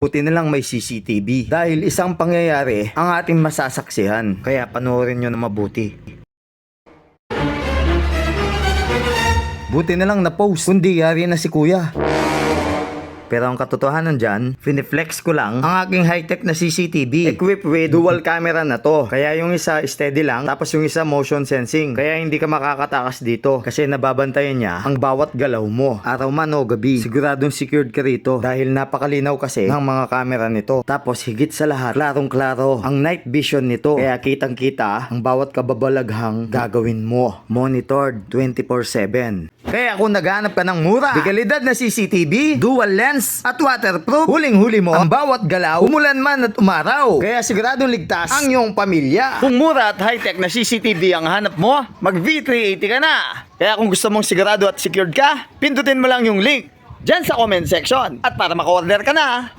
Buti na lang may CCTV dahil isang pangyayari ang ating masasaksihan. Kaya panoorin nyo na mabuti. Buti na lang na-post, kundi yari na si kuya. Pero ang katotohanan dyan, finiflex ko lang ang aking high-tech na CCTV equipped with dual camera na to. Kaya yung isa steady lang, tapos yung isa motion sensing. Kaya hindi ka makakatakas dito kasi nababantayan niya ang bawat galaw mo. Araw man o gabi, siguradong secured ka rito dahil napakalinaw kasi ng mga camera nito. Tapos higit sa lahat, klarong-klaro ang night vision nito. Kaya kitang-kita ang bawat kababalaghang gagawin mo. Monitored 24-7. Kaya kung naghanap ka ng mura, di kalidad na CCTV, dual lens, at waterproof, huling-huli mo ang bawat galaw, umulan man at umaraw. Kaya siguradong ligtas ang iyong pamilya. Kung mura at high-tech na CCTV ang hanap mo, mag V380 ka na. Kaya kung gusto mong sigurado at secured ka, pindutin mo lang yung link dyan sa comment section. At para maka-order ka na,